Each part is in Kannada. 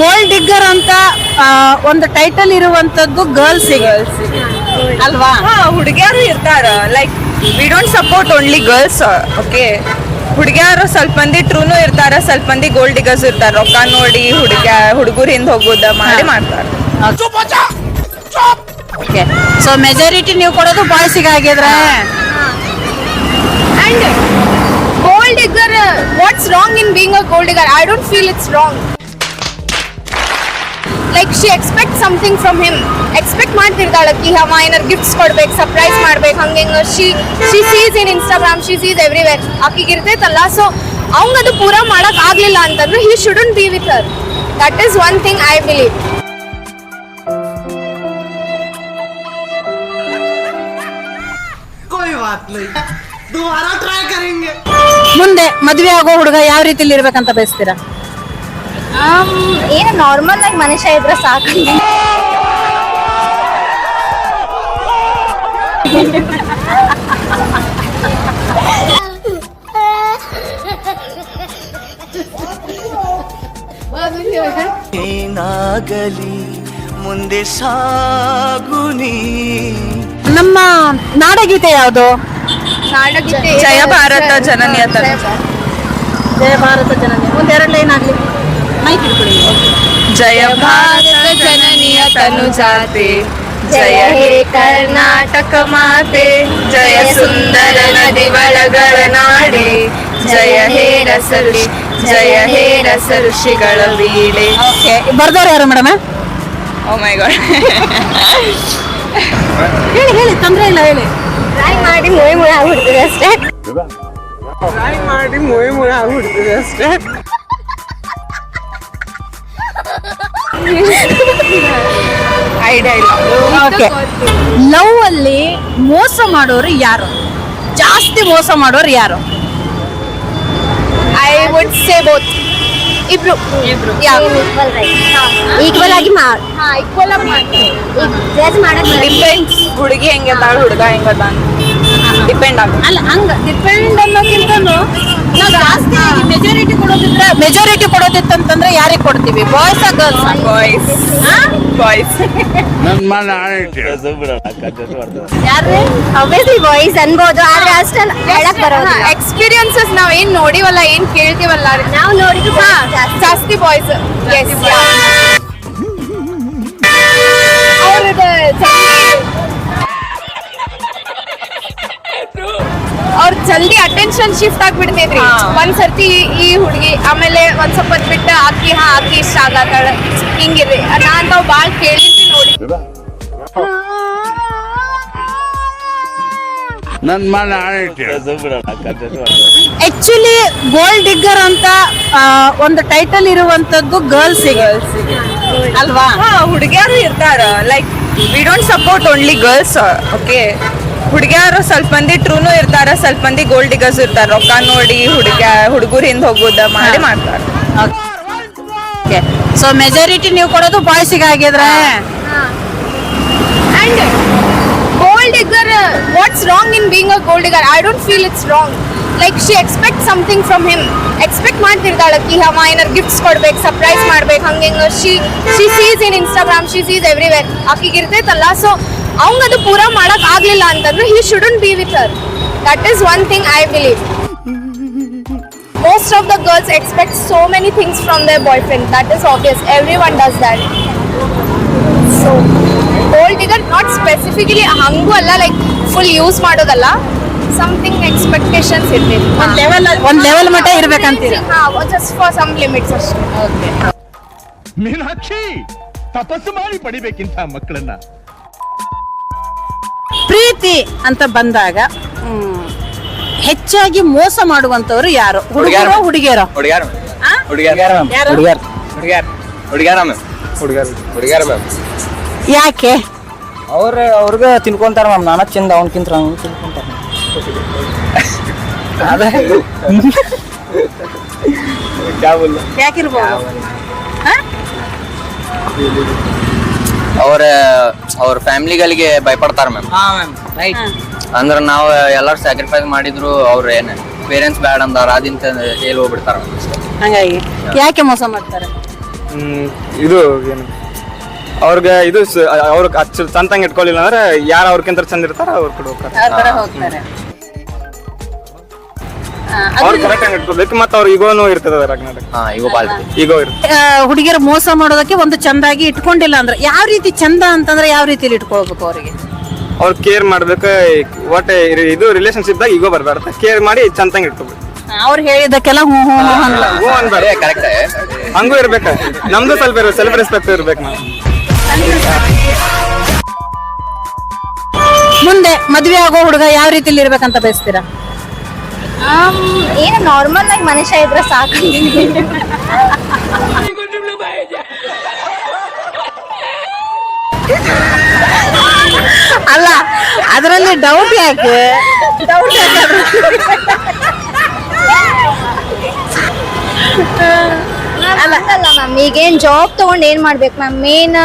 ಗೋಲ್ಡ್ ಡಿಗ್ಗರ್ ಅಂತ ಒಂದು ಟೈಟಲ್ ಇರುವಂತದ್ದು ಗರ್ಲ್ಸ್ ಅಲ್ವಾ? ಹಾ ಹುಡುಗಿಯರು ಇರ್ತಾರ. Like we don't support only girls okay ಹುಡುಗಿಯರು ಸ್ವಲ್ಪ ಮಂದಿ ಟ್ರೂನು ಇರ್ತಾರ ಸ್ವಲ್ಪ ಮಂದಿ ಗೋಲ್ಡ್ ಡಿಗರ್ಸ್ ಇರ್ತಾರ. ರೊಕ್ಕ ನೋಡಿ ಹುಡುಗ ಹುಡುಗರು ಹಿಂದ್ ಹೋಗೋದ ಮಾಡಿ ಮಾಡ್ತಾರ. ಓಕೆ ಸೊ ಮೆಜಾರಿಟಿ ನೀವು ಕೊಡೋದು ಬಾಯ್ಸಿಗೆ ಆಗಿದ್ರೆ. And gold digger what's wrong in in a gold gold feel it's wrong. Like she expect something from him expect ಮಾಡ್ತಿರ್ತಾಳೆ ಕಿ ಹವ ಏನಾರು ಗಿಫ್ಟ್ಸ್ ಕೊಡ್ಬೇಕು ಸರ್ಪ್ರೈಸ್ ಮಾಡ್ಬೇಕು ಹಂಗೆ ಹಿಂಗೆ. She she sees in Instagram she sees everywhere ಆಕಿಗೆ ಇರ್ತೈತಲ್ಲ ಸೊ ಅವಂಗ ಅದು ಪೂರ ಮಾಡಕ್ ಆಗ್ಲಿಲ್ಲ ಅಂತಂದ್ರೆ he shouldn't be with her that is one thing I believe ಮುಂದೆ ಮದುವೆ ಆಗೋ ಹುಡುಗ ಯಾವ ರೀತಿಲಿ ಇರ್ಬೇಕಂತ ಬಯಸ್ತೀರಾ? ಏನು ನಾರ್ಮಲ್ ಆಗಿ ಮನುಷ್ಯ ಇದ್ರೆ ಸಾಕು. ಏನಾಗಲಿ ಮುಂದೆ ಸಾಗುನಿ ನಮ್ಮ ನಾಡಗೀತೆ ಯಾವುದು? ನಾಡಗೀತೆ ಜಯ ಭಾರತ ಜನನಿಯ. ಜಯ ಭಾರತ. ಜನನಿ ಒಂದೆರಡು ಎರಡು ಲೈನ್ ಆಗ್ಲಿ. ಮೈಕ್ ಹಿಡ್ಕೊಳ್ಳಿ ಜಯ ಭಾರತ ಜನನಿಯ ತನು ಜಾತೆ ಜಯ ಹೇ ಕರ್ನಾಟಕ ಮಾತೆ ಜಯ ಸುಂದರ ನದಿ ಬಳಗಳ ನಾಡೆ ಜಯ ಹೇ ರಸಋಷಿ ಜಯ ಹೇ ರಸಋಷಿಗಳ ವೀಡೆ ಓಕೆ ಬರ್ದವ್ರು ಯಾರು ಮೇಡಮ್ ಓ ಮೈ ಗಾಡ್ ಹೇಳಿ ಹೇಳಿ ತೊಂದ್ರೆ ಇಲ್ಲ ಹೇಳಿ. ಟ್ರೈ ಮಾಡಿ ಮುಯಿ ಮುಯಿ ಆಗ್ಬಿಡ್ತೀವಿ ಅಷ್ಟೇ ಮಾಡಿ ಮುಯಿ ಮುಯಿ ಆಗ್ಬಿಡ್ತಿದೆ ಅಷ್ಟೇ. ಐಡಿಯಾ ಇಲ್ಲ. ಓಕೆ. ಲವ್ ಅಲ್ಲಿ ಮೋಸ ಮಾಡೋರು ಯಾರು? ಜಾಸ್ತಿ ಮೋಸ ಮಾಡೋರು ಯಾರು? ಐ ವುಡ್ ಸೇ ಬೋತ್ ಇಬ್ರು. ಇಬ್ರು. ಈಕ್ವಲ್ ಆಗಿ ಮಾಡಿ ಹಾ ಈಕ್ವಲ್ ಆಗಿ ಮಾಡ್ತೀವಿ ಜಡ್ಜ್ ಮಾಡಕ್ ಡಿಪೆಂಡ್ಸ್ ಹುಡುಗಿ ಹೆಂಗೆ ಹುಡುಗ ಹೆಂಗದ ಡಿಪೆಂಡ್ ಆಗ ಅಲ್ಲ ಹಂಗ ಡಿಪೆಂಡ್ ಅನ್ನೋಕ್ಕಿಂತನೂ ಮೆಜಾರಿಟಿ ಕೊಡೋದಿದ್ರೆ ಮೆಜಾರಿಟಿ ಕೊಡೋದಿತ್ತಂತಂದ್ರೆ ಯಾರಿಗೆ ಕೊಡ್ತೀವಿ? ಬಾಯ್ಸ್ ಗರ್ಲ್ಸ್ ಬಾಯ್ಸ್ ಬಾಯ್ಸ್ ಯಾರು ಅಬ್ವಿಯಸ್ಲಿ ಬಾಯ್ಸ್ ಅನ್ಬೋದು ಆದ್ರೆ ಅಷ್ಟಲ್ಲ ಹೇಳಕ್ ಬರೋದು ಎಕ್ಸ್ಪೀರಿಯನ್ಸಸ್ ನಾವ್ ಏನ್ ನೋಡಿವಲ್ಲ ಏನ್ ಕೇಳ್ತೀವಲ್ಲ ನಾವು ನೋಡಿದ್ದು ಹಾ, ಜಾಸ್ತಿ. ಬಾಯ್ಸ್ ಎಸ್ ಅವ್ರ ಜಲ್ದಿ ಅಟೆನ್ಷನ್ ಶಿಫ್ಟ್ ಆಗ್ಬಿಡ್ತೈತ್ರಿ. ಒಂದ್ಸರ್ತಿ ಒಂದ್ ಸರ್ತಿ ಈ ಹುಡುಗಿ ಆಮೇಲೆ ಒಂದ್ ಸ್ವಲ್ಪ ಹೊತ್ತು ಬಿಟ್ಟು ಆಕಿ ಹಾ ಆಕಿ ಇಷ್ಟ ಆಗತ್ತಾಳ. ಹಿಂಗಿರ್ರಿ. ನಾನ್ ತಾವ್ ಬಾಳ್ ಕೇಳಿದ್ವಿ ನೋಡಿ. ನನ್ ಮನ ಆಕ್ಚುಲಿ ಗೋಲ್ಡ್ ಡಿಗ್ಗರ್ ಅಂತ ಒಂದು ಟೈಟಲ್ ಇರುವಂತದ್ದು ಗರ್ಲ್ಸ್ ಅಲ್ವಾ? ಹಾ ಹುಡುಗಿಯರು ಇರ್ತಾರ. Like we don't support only girls okay ಹುಡುಗಿಯರು ಸ್ವಲ್ಪ ಮಂದಿ ಟ್ರೂನು ಇರ್ತಾರ ಸ್ವಲ್ಪ ಮಂದಿ ಗೋಲ್ಡ್ ಡಿಗರ್ಸ್ ಇರ್ತಾರ. ರೊಕ್ಕ ನೋಡಿ ಹುಡುಗ ಹುಡುಗರು ಹಿಂದ್ ಹೋಗುದ ಮಾಡಿ ಮಾಡ್ತಾರ. ಓಕೆ ಸೊ ಮೆಜಾರಿಟಿ ನೀವು ಕೊಡೋದು ಬಾಯ್ಸಿಗೆ ಆಗಿದ್ರೆ? And gold digger what's wrong in being a gold digger I don't feel it's wrong like she expect something from him expect ಮಾಡ್ತಿರ್ತಾಳೆ ಕಿ ಹವ ಏನಾರು ಗಿಫ್ಟ್ಸ್ ಕೊಡ್ಬೇಕು ಸರ್ಪ್ರೈಸ್ ಮಾಡ್ಬೇಕು ಹಂಗೆ ಹಿಂಗೆ she she sees in Instagram she sees everywhere ಆಕಿಗೆ ಇರ್ತೈತಲ್ಲ ಸೊ ಅವಂಗದು ಪೂರ ಮಾಡಕ್ ಆಗ್ಲಿಲ್ಲ ಅಂತಂದ್ರೆ he shouldn't be with her that is one thing I believe most of the girls expect so many things from their boyfriend that is obvious every one does that so gold digger not specifically ಹಂಗೂ ಅಲ್ಲ ಲೈಕ್ ಫುಲ್ ಯೂಸ್ ಮಾಡೋದಲ್ಲ. ಸಮಥಿಂಗ್ ಎಕ್ಸ್ಪೆಕ್ಟೇಷನ್ಸ್ ಇರ್ಬೇಕು. ಒಂದು ಲೆವೆಲ್ ಒಂದ್ ಲೆವೆಲ್ ಮಟ್ಟ ಇರ್ಬೇಕಂತೀರ? ಹಾ ಜಸ್ಟ್ ಫಾರ್ ಸಮ್ ಲಿಮಿಟ್ಸ್ ಅಷ್ಟೇ. ಮೀನಾಕ್ಷಿ ತಪಸ್ಸು ಮಾಡಿ ಪಡಿಬೇಕಿಂತ ಮಕ್ಕಳನ್ನ. ಪ್ರೀತಿ ಅಂತ ಬಂದಾಗ ಹ್ಮ್, ಹೆಚ್ಚಾಗಿ ಮೋಸ ಮಾಡುವಂತವ್ರು ಯಾರು? ಹುಡುಗರೋ ಹುಡುಗಿಯರೋ? ಹುಡುಗ್ಯಾರ ಆ? ಹುಡುಗ್ಯಾರ ಯಾರು? ಹುಡುಗ್ಯಾರ. ಹುಡುಗ್ಯಾರ. ಹುಡುಗ್ಯಾರ ಮ್ಯಾಮ್ ಹುಡುಗ್ಯಾರ. ಮ್ಯಾಮ್ ಯಾಕೆ? ಅವ್ರ ಅವ್ರಿಗೆ ತಿನ್ಕೊಂತಾರ ಮ್ಯಾಮ್ ನಾನ ಚಿಂದ ಅವ್ನಕ್ಕಿಂತ ಅವ್ನು ತಿನ್ಕೊಂತಾರ ಅದೇ. ಯಾಕಿರ್ಬೋದು? ಅವ್ರ ಅವ್ರ ಫ್ಯಾಮಿಲಿಗಳಿಗೆ ಭಯಪಡ್ತಾರ ಮ್ಯಾಮ್ ಹಾ ಮ್ಯಾಮ್ ರೈಟ್ ಅಂದ್ರ ನಾವು ಎಲ್ಲಾರು ಸ್ಯಾಕ್ರಿಫೈಸ್ ಮಾಡಿದ್ರು ಅವ್ರ ಏನ್ ಪೇರೆಂಟ್ಸ್ ಬ್ಯಾಡ್ ಅಂದಾರ ಅದಿಂತ ಹೇಳಿ ಹೋಗ್ಬಿಡ್ತಾರ ಹಂಗಾಗಿ ಯಾಕೆ ಮೋಸ ಮಾಡ್ತಾರೆ? ಹ್ಮ್, ಇದು ಏನು ಅವ್ರಿಗೆ ಇದು ಸ- ಅವ್ರ ಅಚ್ಚ ಚಂದಂಗೆ ಇಟ್ಕೊಳ್ಳಿಲ್ಲ ಅಂದ್ರೆ ಯಾರು ಅವ್ರಕ್ಕಿಂತ ಚಂದ ಇರ್ತಾರ ಅವ್ರ ಕಡೆ ಹೋಗ್ತಾರೆ. ಅವ್ರು ಅದು- ಕರೆಕ್ಟ್ ಆಗಿ ಇಟ್ಕೊಬೇಕು ಮತ್ತೆ ಅವ್ರ ಈಗೋನು ಇರ್ತದ ಅದ್ರಾಗ ನೋಡಿ ಹಾ ಈಗ ಬಾಳ್ತಿ ಈಗೋ ಇರುತ್ತೆ ಆ, ಹುಡುಗಿಯರು ಮೋಸ ಮಾಡೋದಕ್ಕೆ ಒಂದು ಚಂದಾಗಿ ಇಟ್ಕೊಂಡಿಲ್ಲ ಅಂದ್ರೆ ಯಾವ ರೀತಿ ಚಂದ ಅಂತಂದ್ರೆ ಯಾವ ರೀತಿಲಿ ಇಟ್ಕೊಳ್ಬೇಕು ಅವರಿಗೆ? ಅವ್ರ ಕೇರ್ ಮಾಡ್ಬೇಕು ಒಟ್ಟೆ ಇದು ರಿಲೇಶನ್ಶಿಪ್ದಾಗ ಈಗೋ ಬರ್ಬಾರ್ದು. ಕೇರ್ ಮಾಡಿ ಚಂದ ಇಟ್ಕೋಬೇಕು. ಅವ್ರು ಹೇಳಿದಕ್ಕೆಲ್ಲ ಹ್ಞೂ ಹ್ಞೂ ಹ್ಞೂ ಅಂದ್ರೆ ಹ್ಞೂ ಅನ್ಬಾರ್ದು ಕರೆಕ್ಟ್ ಹಂಗೂ ಇರ್ಬೇಕ. ನಮ್ದು ಸ್ವಲ್ಪ ಇರ್ಬೇಕು ಸೆಲ್ಫ್ ರೆಸ್ಪೆಕ್ಟ್ ಇರ್ಬೇಕು ನಾವು. ಮುಂದೆ ಮದ್ವೆ ಆಗೋ ಹುಡುಗ ಯಾವ ರೀತಿಲಿ ಇರ್ಬೇಕಂತ ಬಯಸ್ತೀರಾ? ಏನು ನಾರ್ಮಲ್ ಆಗಿ ಮನುಷ್ಯ ಇದ್ರೆ ಸಾಕು. ಅಲ್ಲ ಅದರಲ್ಲಿ ಡೌಟ್ ಯಾಕೆ? ಡೌಟ್ ಯಾಕೆ ಅಲ್ಲ ಮ್ಯಾಮ್ ಈಗೇನು ಜಾಬ್ ತೊಗೊಂಡು ಏನು ಮಾಡ್ಬೇಕು ಮ್ಯಾಮ್ ಮೇನ್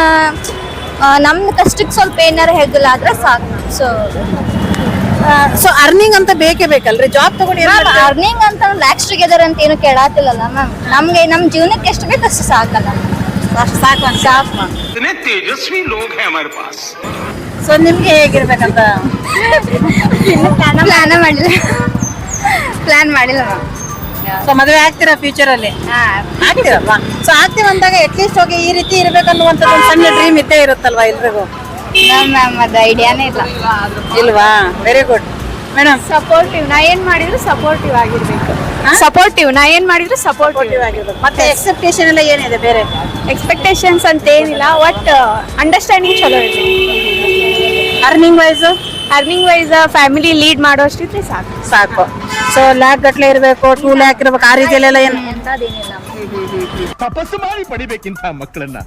ನಮ್ಮ ಕಷ್ಟಕ್ಕೆ ಸ್ವಲ್ಪ ಏನಾರು ಹೆಗ್ಲಾದ್ರೆ ಆದ್ರೆ ಸಾಕು ಮ್ಯಾಮ್ ಸೊ ಸೊ ಅರ್ನಿಂಗ್ ಅಂತ ಬೇಕೇ ಬೇಕಲ್ರಿ? ಜಾಬ್ ತಗೊಂಡು ಅರ್ನಿಂಗ್ ಅಂತ ಲ್ಯಾಕ್ಸ್ ಟುಗೆದರ್ ಅಂತ ಏನು ಕೇಳಾತಿಲ್ಲಲ್ಲ ಮ್ಯಾಮ್ ನಮ್ಗೆ ನಮ್ ಜೀವನಕ್ಕೆ ಎಷ್ಟು ಬೇಕು ಅಷ್ಟು ಸಾಕಲ್ಲ. ಸಾಕು ಸಾಕು ತೇಜಸ್ವಿ ಲೋಕ ಹಮಾರೆ ಸೊ ನಿಮ್ಗೆ ಹೇಗಿರ್ಬೇಕಂತ? ಪ್ಲಾನ ಮಾಡಿಲ್ಲ. ಪ್ಲಾನ್ ಮಾಡಿಲ್ಲ ಮ್ಯಾಮ್ ಸೊ ಮದುವೆ ಆಗ್ತೀರಾ ಫ್ಯೂಚರ್ ಅಲ್ಲಿ? ಆಗ್ತೀರಲ್ವಾ? ಸೊ ಆಗ್ತೀವಂದಾಗ ಅಟ್ಲೀಸ್ಟ್ ಹೋಗಿ ಈ ರೀತಿ ಇರ್ಬೇಕನ್ನುವಂಥದ್ದು ಒಂದು ಸಣ್ಣ ಡ್ರೀಮ್ ಇದ್ದೇ ಇರುತ್ತಲ್ವಾ ಎಲ್ರಿಗೂ? ಮ್ಯಾಮ್ ಅದು ಐಡಿಯಾನೇ ಇಲ್ಲ. ಇಲ್ವಾ? ವೆರಿ ಗುಡ್ ಮೇಡಮ್ ಸಪೋರ್ಟಿವ್ ನಾ ಏನ್ ಮಾಡಿದ್ರು ಸಪೋರ್ಟಿವ್ ಆಗಿರ್ಬೇಕು. ಸಪೋರ್ಟಿವ್ ನಾ ಏನ್ ಮಾಡಿದ್ರು ಸಪೋರ್ಟಿವ್ ಆಗಿರ್ಬೇಕು. ಮತ್ತೆ ಎಕ್ಸ್ಪೆಕ್ಟೇಷನ್ ಎಲ್ಲ ಏನಿದೆ ಬೇರೆ? ಎಕ್ಸ್ಪೆಕ್ಟೇಷನ್ಸ್ ಅಂತ ಏನಿಲ್ಲ ಒಟ್ ಅಂಡರ್ಸ್ಟ್ಯಾಂಡಿಂಗ್ ಚಲೋ ಇರಲಿ. Earning wise earning wise family lead ಮಾಡೋಷ್ಟಿದ್ರೆ ಸಾಕು. ಸಾಕು. ಸೊ ಲ್ಯಾಕ್ ಗಟ್ಲೆ ಇರಬೇಕು ಟೂ ಲ್ಯಾಕ್ ಇರ್ಬೇಕು ಆ ರೀತಿಯಲ್ಲೆಲ್ಲ ಏನು? ತಪಸ್ಸು ಮಾಡಿ ಪಡಿಬೇಕಿಂತ ಮಕ್ಕಳನ್ನ.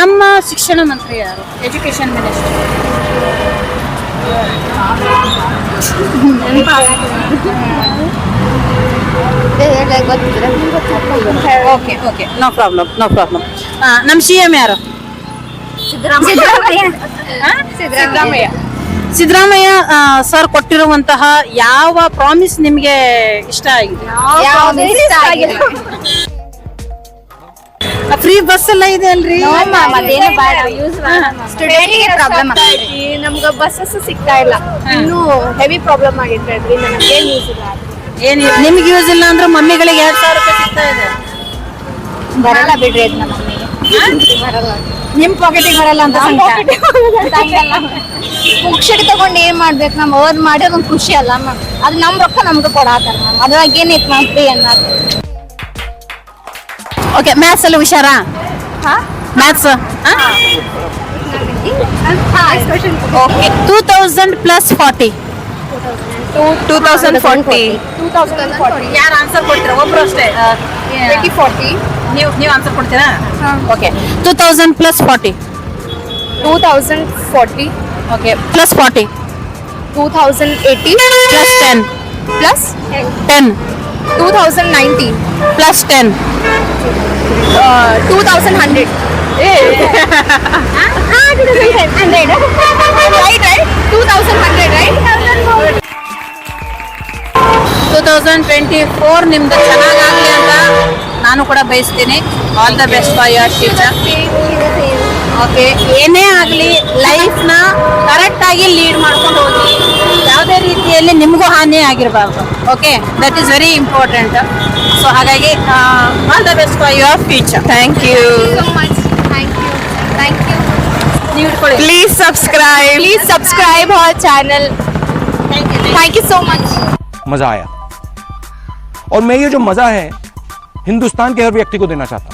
ನಮ್ಮ ಶಿಕ್ಷಣ ಮಂತ್ರಿ ಯಾರು? Education minister okay okay no problem no problem ನಮ್ಮ ಸಿ ಎಂ ಯಾರು? ಸಿದ್ದರಾಮಯ್ಯ. ಸಿದ್ದರಾಮಯ್ಯ. ಸಿದ್ದರಾಮಯ್ಯ ಸರ್ ಕೊಟ್ಟಿರುವಂತಹ ಯಾವ ಪ್ರಾಮಿಸ್ ನಿಮಗೆ ಇಷ್ಟ ಆಗಿದೆ? ಫ್ರೀ ಬಸ್ ಎಲ್ಲ ಇದೆ ಅಲ್ರಿ? ಪ್ರಾಬ್ಲಮ್ ನಮ್ಗೆ ಬಸ್ಸಸ್ ಸಿಗ್ತಾ ಇಲ್ಲ. ಇನ್ನೂ ಹೆವಿ ಪ್ರಾಬ್ಲಮ್ ಆಗಿದೆ ನಮ್ಗೆ ಯೂಸ್ ಇಲ್ಲ. ಏನ್ ನಿಮ್ಗೆ ಯೂಸ್ ಇಲ್ಲ ಅಂದ್ರೆ ಮಮ್ಮಿಗಳಿಗೆ ಎರಡ್ ಸಾವಿರ ರೂಪಾಯಿ ಸಿಗ್ತಾ ಇದೆ. ಬರಲ್ಲ ಬಿಡ್ರಿ ಅದು ನಮ್ಮ ನಿಮ್ ಪಾಕೆಟಿಗೆ ಬರಲ್ಲ ಅಂತ ಸಂಕಟ. ತಗೊಂಡ್ ಏನ್ ಮಾಡ್ಬೇಕು ನಮ್ ಅವ್ರ ಮಾಡಿ ಅದೊಂದು ಖುಷಿ ಅಲ್ಲ ಮ್ಯಾಮ್ ಅದು ನಮ್ ರೊಕ್ಕ ನಮ್ಗೆ ಕೊಡಾತಾರ ಮ್ಯಾಮ್ ಅದ್ರಾಗ ಏನೈತ್ ಮ್ಯಾಮ್ ಫ್ರೀ ಅನ್ನೋದು. ಓಕೆ ಮ್ಯಾಥ್ಸ್ ಅಲ್ಲಿ ಹುಷಾರಾ? Maths okay two thousand plus forty two thousand forty ಯಾರು ಆನ್ಸರ್ ಕೊಡ್ತೀರಾ? ಒಬ್ರು ಅಷ್ಟೇ. ಫಾರ್ಟಿ ನೀವು ನೀವು ಆನ್ಸರ್ ಕೊಡ್ತೀರಾ? Okay two thousand plus forty two thousand forty okay plus forty two thousand eighty plus ten plus ten two thousand ninety plus ten two thousand hundred hundred right right two thousand hundred right two thousand twenty four ನಿಮ್ದು ಚೆನ್ನಾಗಾಗಲಿ ಅಂತ. ನಾನು ಕೂಡ ಬಯಸ್ತೀನಿ all the best for your future okay ಏನೇ ಆಗಲಿ ಲೈಫ್ನ ಕರೆಕ್ಟಾಗಿ ಲೀಡ್ ಮಾಡ್ಕೊಂಡು ಹೋಗಿ ಯಾವುದೇ ರೀತಿಯಲ್ಲಿ ನಿಮಗೂ ಹಾನಿ ಆಗಿರಬಾರ್ದು okay that is very important so ಹಾಗಾಗಿ all the best for your future thank you so much. Thank you. Thank you. ನೀವು ಇಟ್ಕೊಳ್ಳಿ please subscribe Please subscribe our channel. Thank you so much. मजा आया और मैं ये जो मजा है हिंदुस्तान के हर व्यक्ति को देना चाहता हूँ।